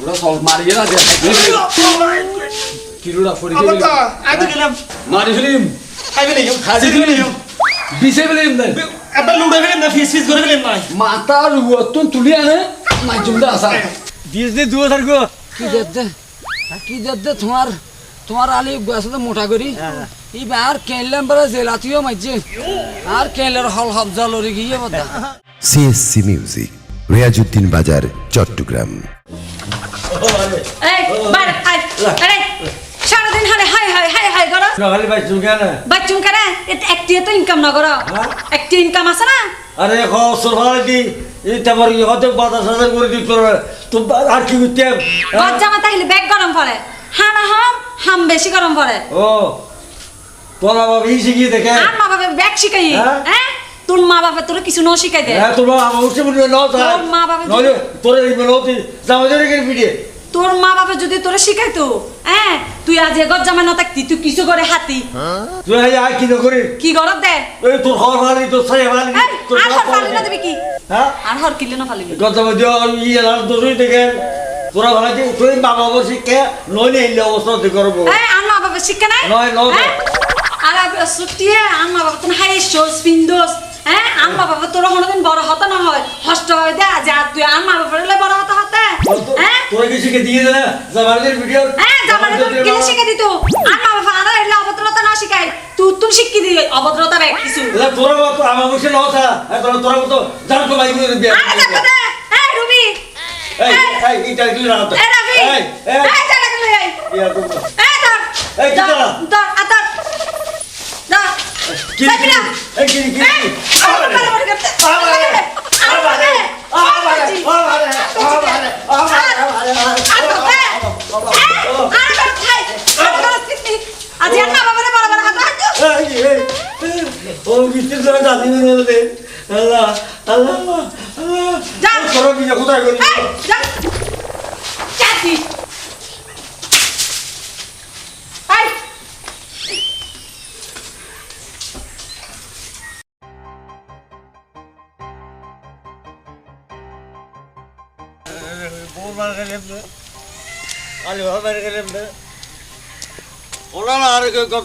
ওরা তো মারি ফেলিম খাইবে নাই খাসি খাসি ফেলিম বিছে ফেলিম দেয় একবার লুড়ে না ফিস ফিস করে রুয়তন তুলি আনে আসা দুয়ো কি কি তোমার তোমার আলি গাছতে মোটা করি ই আর কেনলাম পরে জেলাতিও মাইছে আর কেনলার হল হবজা লরি গিয়ে বদা সিএসসি মিউজিক রিয়াজুদ্দিন বাজার চট্টগ্রাম সারাদিন হারে হাই হাই হাই হাই করো। সকালে পাইছো কেন বাচ্চুন করে এটা একটি তো ইনকাম না করো। একটি ইনকাম আছে না? আরে দি তারপর বাতাস করে দিত তো আর কি করতে গজ জামা তাহলে ব্যাগ গরম পড়ে। হানা হাম হাম বেশি গরম পড়ে। ও তোরা বাবা এই শিখিয়ে দেখে। আর মা বাবা ব্যাগ শিখাই হ্যাঁ? হ্যাঁ তোর মা বাবা তোর কিছু ন শিখাই দে। হ্যাঁ তোমরা আমার উঠছে বলবে ন তোর মা বাবা নইলে তোর এই মেলতি জামা ধরে গেলে পিঠে। তোর মা বাবা যদি তোরে শিখাইতো হ্যাঁ তুই আজ এ গজ জামা না থাকতি তুই কিছু করে হাতি। তুই আই আর কি করে? কি গরব দে? এই তোর খবর ভালি তোর সাই এই, তোর আর হর ফালি না দিবি কি? হ্যাঁ? আর হর কিলে না ফালিবি। কত মধ্যে ইয়ে আর দোষই দেখে। তোরা ভালো যে তুই মা বাবা শিখে নইলে এই অবস্থা দেখে করব। আর মা বাবা শিক্ষা নাই? নয়, নয়। হ্যাঁ? আর ছুটিয়ে মা বাবা তুমি হাই শোস পিন্দোস হ্যাঁ আর বাবা তোর কোনোদিন বড় হতে না হয়। হষ্ট হয় দে যা তুই আর বাবার হলে বড় হতে হতে। হ্যাঁ তোরা কি শিখে দিয়ে দে জামালের ভিডিও হ্যাঁ জামানে তো শিখে দিত। আর বাবা আর এলে অভদ্রতা না শিখাই তুই তুমি শিখি দি অভদ্রতা ব্যাগ কিছু। তোরা বাবা তো আমার বসে নথা তোরা। তোরা তো জান তো বাইক করে আরে দেখো দে। এই রুবি। এই এই এটা কি না তো। এই রাবি। এই এই। চলে এই ইয়া তো এই ধর। এই, কি ধর, ধর আ ধর। ধর। কি চাপি এই কি কি আল্লাহ আল্লাহ আল্লাহ যা। তোরা কি কোথায় করি এই, যা। চাচি। এই, বল মার গেলেন না আলি ভাবে মার গেলেন না ওলা না আর গপ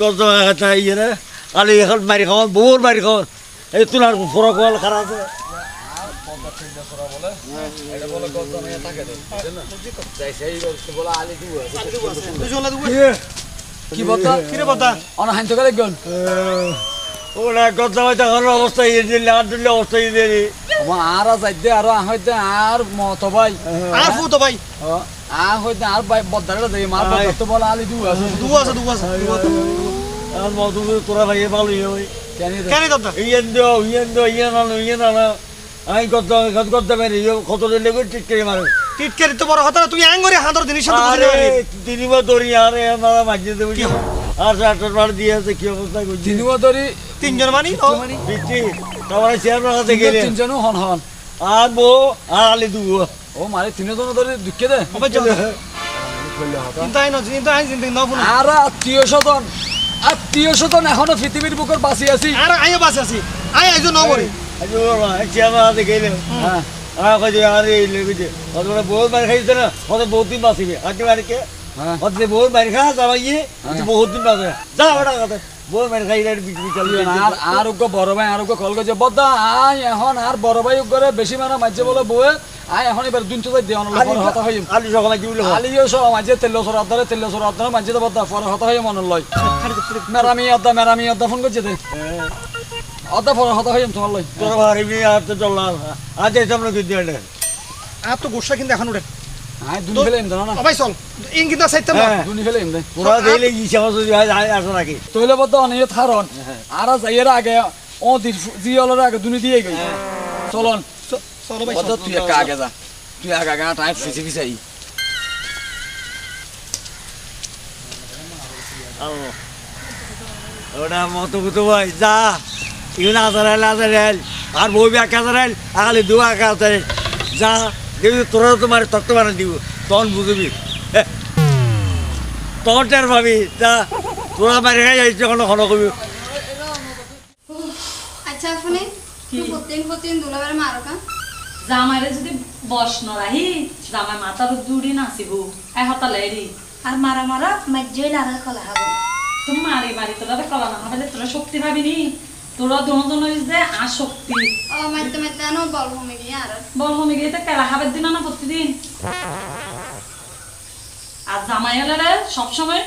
আর আলি এখন মারি খাওয়ান বহুত মারি খাওয়ান। এই তুলার ফরক হল খারাপ আছে। কি বদা কি রে বদা অন হাইন তো গেলে গন দেখার অবস্থা ইয়ে দিলে আর দিলে অবস্থা ইয়ে দিলে আর যাইতে আর হইতে আর মত ভাই। আর ফু তো ভাই আর হইতে আর ভাই বদারে দেই মার আয়। তো বলা আলি দু আছে। দু আছে দু আছে। দু আছে। আর মধু তোরা ভাই ভালো ইয়ে ওই। কেন কেন ইয়েন দিও ইয়েন দিও ইয়েন আনো ইয়েন আনো। আমি কত কত করতে পারি কত দিন লেগে ঠিক করে টিটকারি তো বড় না হাতর জিনিস আরে তিনবার দড়ি আরে আমার মাঝে দেবো। আর আটটার বার দিয়ে আছে কি অবস্থা করছি দিনুয়া ধরি তিনজন মানি ও দিচ্ছি। তোমার চেয়ার রাখাতে গেলে তিনজনও হন হন। আর বো আর আলি দুবো ও মারে তিনজন ধরে দুঃখে দে। হবে চল। চিন্তা আইন চিন্তা আইন চিন্তা ন ফুন আর আত্মীয় স্বজন আত্মীয় স্বজন এখনও পৃথিবীর বুকের বাঁচি আছি। আর আইও বাসে আছি। আই আইজো গেলে হ্যাঁ আর কাজে আর এই লেগে যে বড় বহুত মার খাইছে না অত বহুত দিন বাঁচিবে বহুত মার খা যাবা বহুত দিন বাঁচবে যা বড় কথা বহুত মার খাই আর বিক্রি চালিয়ে আর আর উগ্র বড় ভাই আর কল বদ্দা আই এখন আর বড় ভাই বেশি মারা মাঝে বলে বউয়ে আই এখন এবার দুন চোদ্দ দিয়ে অনল হতা হইম। আলু সকালে কি বলে আলিও সব মাঝে তেল সর আদারে তেল সর আদারে মাঝে তো বদ্দা হতা হইম মনে লয় মেরামি আদা মেরামি আদা ফোন করছে দে। আদা হতা হইম তোমার লয় তোর ভারিবি আর তো চললাম আজ এই সামনে কি দিয়ে আর তো গোসা কিন্তু এখন উঠে আই দুনি ফেলে না? ভাই চল ইন কিন্তু সাইতে না? হ্যাঁ। দুনি ফেলে দে। দিলে তৈলে থারন আর যাইয়ের আগে ও আগে দুনি দিয়ে গই চলন। চলো ভাই তুই একা আগে যা। তুই আগে আগে টাইম ফিসি ফিসাই ওটা মতো কুতো ভাই যা। ইউন আর বই ব্যাক আজারাইল আগালি দু যা তোরা তোমার তত্ত্ব বানা দিব। তখন বুঝবি। তখন টের পাবি যা। তোরা মারি খাই যাইছে কোনো কোনো কবি। আচ্ছা আপনি তুই প্রতিদিন প্রতিদিন দুলাবের মারো কা? জামাইরে যদি বস নরাহি জামাই মাথার দূরি নাচিব এ হতালে এরি আর মারা মারা মাজ্জই নারা খোলা হবে। তুমি মারি মারি তোরা তো কলা না হবে তোরা শক্তি ভাবিনি তোরা দুজন যে আর শক্তি ও মারতে মারতে আনো বল ভূমি গিয়ে আর বল মমি গিয়ে তো কেলা খাবার দিন না প্রতিদিন আর জামাই হলে সবসময়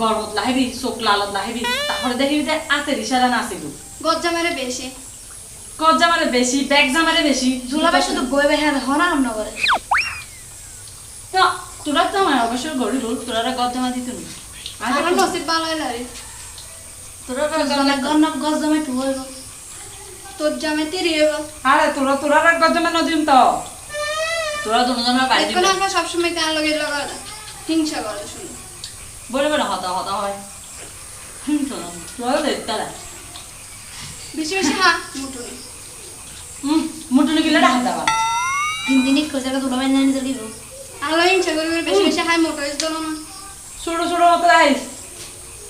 গরমত লাহিবি চোখ লালত লাহিবি তারপরে দেখিবি যে আতের ইশারা নাচিব। গজ্জা মেরে বেশি কত জামারে বেশি ব্যাগ জামারে বেশি। দুলাবে শুধু বই বেহে হনা আমরা করে। তো তোরা তো আমার অবশ্যই গড়ি রোল তোরা গজ্জামা দিত নি। আমার নসিব ভালো হইল রে। তোরা গজ্জা গন্না গজ্জা মে টু হইব। তোর জামে তিরি হইব। আরে তোরা তোরা গজ্জামা নদিম তো। তোরা দুজনের বাড়ি এখন আমরা সবসময় কান লগে লগা হিংসা করে শুনি। বলে বলে হতা হতা হয়। হুম তো তোরা দেখতে বেশি বেশি হা মুটুনি হুম মুটুনি গিলে ডাক দেবা দিন দিনই খোঁজা দুলাবে না নিজে দিব। আলো হিংসা করবি বেশি বেশি হাই মোটো হইছ দলো না। ছোট ছোট মতো আইস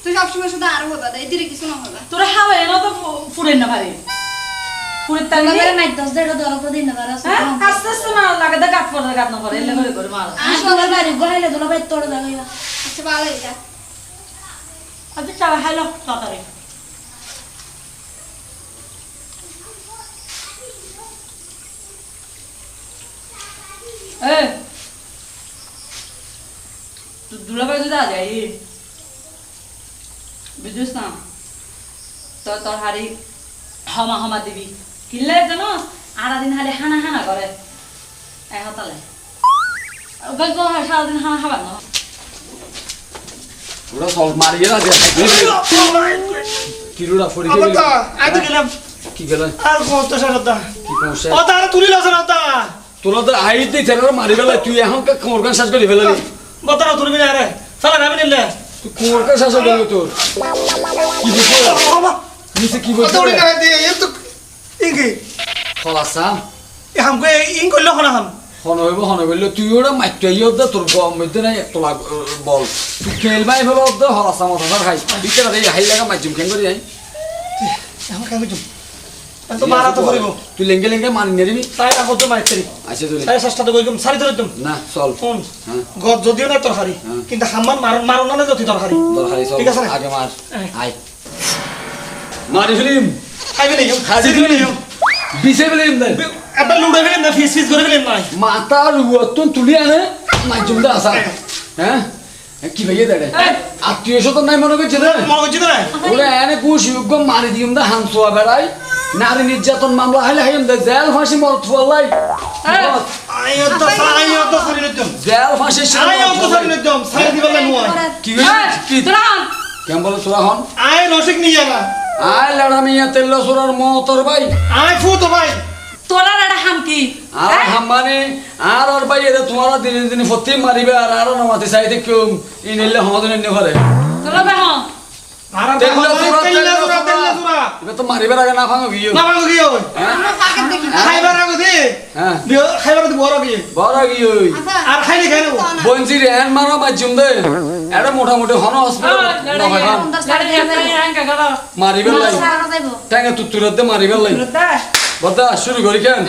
তুই সবসময় শুধু আরও হবা দেয় তিরি কিছু না হবা। তোরা হাওয়া এনো তো ফুরেন না পারি ফুরের তার দুলাবের মাই দশ দেড় দল করে দিন না পারা হ্যাঁ? আস্তে আস্তে মার লাগে দা গাত পড়ে গাত না পড়ে এলে করে করে মার। আর বাড়ি গহাইলে দুলাবে তোড় দাগাইবা আচ্ছা ভালো এটা আচ্ছা তাড়াতাড়ি। এ তুই দুলাভাই যদি আ যাই বুঝিস না তো তোর হারি হমা হমা দিবি। কিনলে জানো আড়া দিন হারে হানা হানা করে এ হতালে সারাদিন হানা খাবার না ওরা সব মারিয়ে না অবতা আই তো গেলাম। কি গেল? আর কত সারতা কি সমস্যা ও তার তুলি লছ না তোরা তো আই তেরা মারি ফেলা তুই এখন কোমর কান শ্বাস করে ফেলালি? বতারা তুলবি না রে। সালা নামি নিলে। তুই কোমর কান শ্বাস করে তোর। কি বলছো বাবা নিচে কি বলছো দৌড়ি না দে এ তো ইঙ্গি। খলাসা এ হামকে ইং কইলো হনা হাম। হন হইব হন হইল তুই ওরা মাইটো ইয়ে দে তোর গম মধ্যে নাই এক তোলা বল। তুই খেলবাই ফেলা দে হলাসা মাথা খাই। বিকেলা হাই লাগা মাইজুম কেন করি যাই। এখন কেন তো মারা তো করিব তুই লেঙ্গে লেঙ্গে মানি নেরিবি তাই না কত মাইতেরি আচ্ছা তুই তাই চেষ্টা তো কইম সারি ধরে তুম না চল। ফোন হ্যাঁ। গদ যদিও না তরকারি হ্যাঁ। কিন্তু হাম্মান মারন মারন না যদি তরকারি। দরকারি চল ঠিক আছে আগে মার। হ্যাঁ। আই মারি ফেলিম। খাইবে নেই খাজি ফেলিম। বিছে ফেলিম দে। একবার লুড়ে ফেলেন না ফিস ফিস করে ফেলেন নাই মাতা রুয়তন তুলি আনে মাইজুম দে আসা। হ্যাঁ। কি ভাইয়ে দেড়ে? আত্মীয় স্বজন নাই মনে করছে রে? মনে এনে কুশ মারি দিম দা হামসোয়া বেড়াই। নারী নির্যাতন মামলা হাইলে হাইম জেল ফাঁসি মত তো সারি নতুম জেল ফাঁসি কি কি কেমন বলে তোরা হন? আই রসিক নিয়ে আয় লড়া মিয়া তেল সোরার মতর ভাই। আই ফু তো ভাই। তোরা এটা হামকি আর হাম্বানি আর আর ভাই এদের তোমারা দিনে দিনে ফতি মারিবে আর আর নমাতে চাইতে কেউ ই নিলে হমাদন এনে ঘরে। তোরা বেহ আরাম তো মারিবার আগে না ভাঙো গিয়ে না ভাঙো কি হ্যাঁ খাইবার আগে দি হ্যাঁ দিও খাইবার দি বড় কি বড় গিয়ে আর খাইলে খাই নেব বঞ্চি রে এন মারা বাজুম দে এটা মোটামুটি হন হসপিটাল নহয় হন মারিবার লাই টাঙ্গে তুতুরত দে মারিবার লাই বদা শুরু করি কেন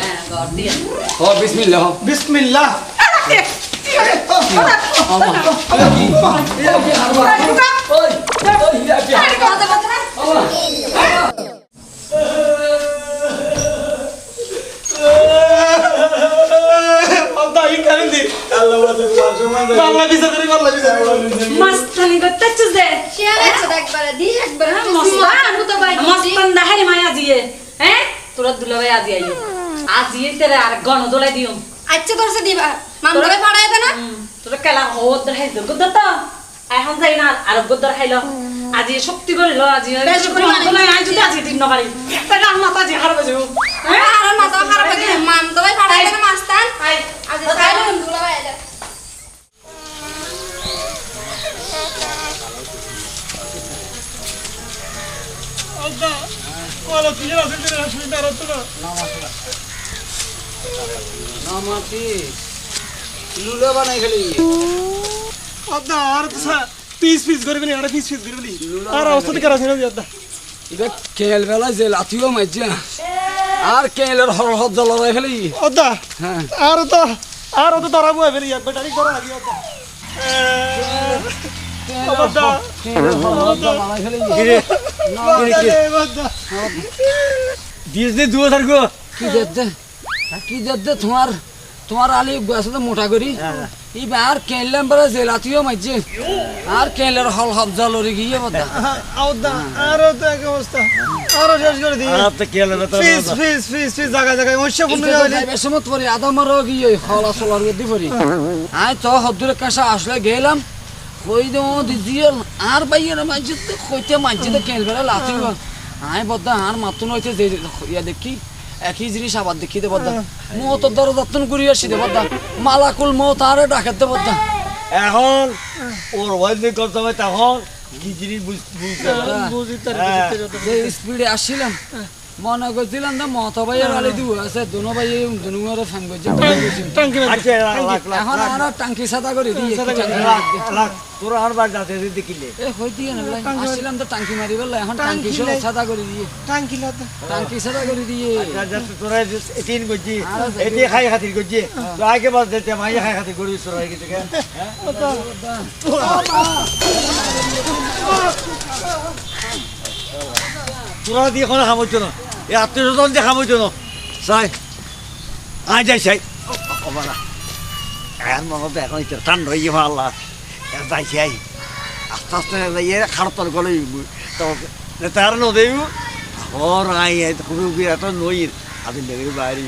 হ বিসমিল্লাহ হ বিসমিল্লাহ ওই ওই ইয়া কি আল্লাহ ইন কারেন দি আল্লাহ মাস্তানি করতেছিস দে একবারে দি একবারে মস্তান তো ভাই মস্তান দেখাই মায়া দিয়ে হ্যাঁ তোরা দুলাভাই আজি আইও আজি তেরে আর গণ দোলাই দিও আচ্ছা করছে দিবা না তোরা কেলা হওয়ার দেখাই দিও গুদ্দর তো এখন যাই না আর গুদ্দর খাইলো আজি শক্তি করিল আজি মানে যদি আজি দিন নপারি তাহলে আমার মাথা জি খারাপ যাব হ্যাঁ? আর। মাথা মান তো ভাই না মাস্তান। আজ ভাই বানাই খেলি। আর তো পিস পিস করে বলি আর পিস পিস করে বলি আর অবস্থা থেকে রাসেল দি আল্লাহ এবার কেল বেলা যে আর কেলের হল হল জলরাই ফেলি। ওদা হ্যাঁ। আর তো আর তো ধরা বুয়া ধরা জলরাই ফেলি। দিস দিন দুয়া থাকব কি দেখতে কি দেখতে তোমার তোমার আলি গাছ মোটা করি। এবার কেনলাম যে লাথিও মারছে আর কেলের হল হল জলরে গিয়ে বদা ওদা আর তো এক অবস্থা আর শেষ করে দি আর তো কেলে না তো ফিস ফিস ফিস ফিস জায়গা জায়গায় মৎস্য পূর্ণ যাবে বেসমত পরি আদা মারো গিয়ে হলা চলার গদি পরি আই তো হদ্দুরে কাছে আসলে গেলাম কই দো দিদিয়াল আর বাইয়ের তো কইতে মাঝে তো লাথিও আই বদ্দা আর মাতুন হইতে যে ইয়া দেখি একই জিনিস আবার দেখি দেব মত মো তো দর যত্ন করি আসি দেব মালাকুল মত আরে ডাকে দেব এখন ওর ওয়াইফে করতে হবে তখন কি জিনিস বুঝতে হবে। হ্যাঁ। স্পিডে আসছিলাম মনে করছিলাম তো মত ভাইয়ের আলি দিব আছে দুনো ভাই দুনো মেয়ের ফাং করছে আচ্ছা, এখন আমরা টাঙ্কি সাদা করে। লাখ। তোরা আর বার যাতে দেখিলে। এ হই দিয়ে না। আসছিলাম তো টাঙ্কি মারি বললা এখন টাঙ্কি সাদা করে দিয়ে টাঙ্কি লতা টাঙ্কি সাদা করে দিয়ে যাতে তোরা এটিন করছি এটি খাই খাতির করছি। তো আগে বাদ দিতে মাইয়া খাই খাতির করি তোরা গেছে কেন? তোরা দিয়ে কোনো খামোচ্ছ না। এই আত্মীয় স্বজন দিয়ে খামোচ্ছ না চাই। আয় যাই চাই। না এখন মনত এখন ইচ্ছে ঠান্ডা হয়ে যাবে আল্লাহ। যাই চাই। আস্তে আস্তে খারাপ তোর গলে তো তার নদেব ওর আই খুবই এত নই আদিন লেগে বাইরে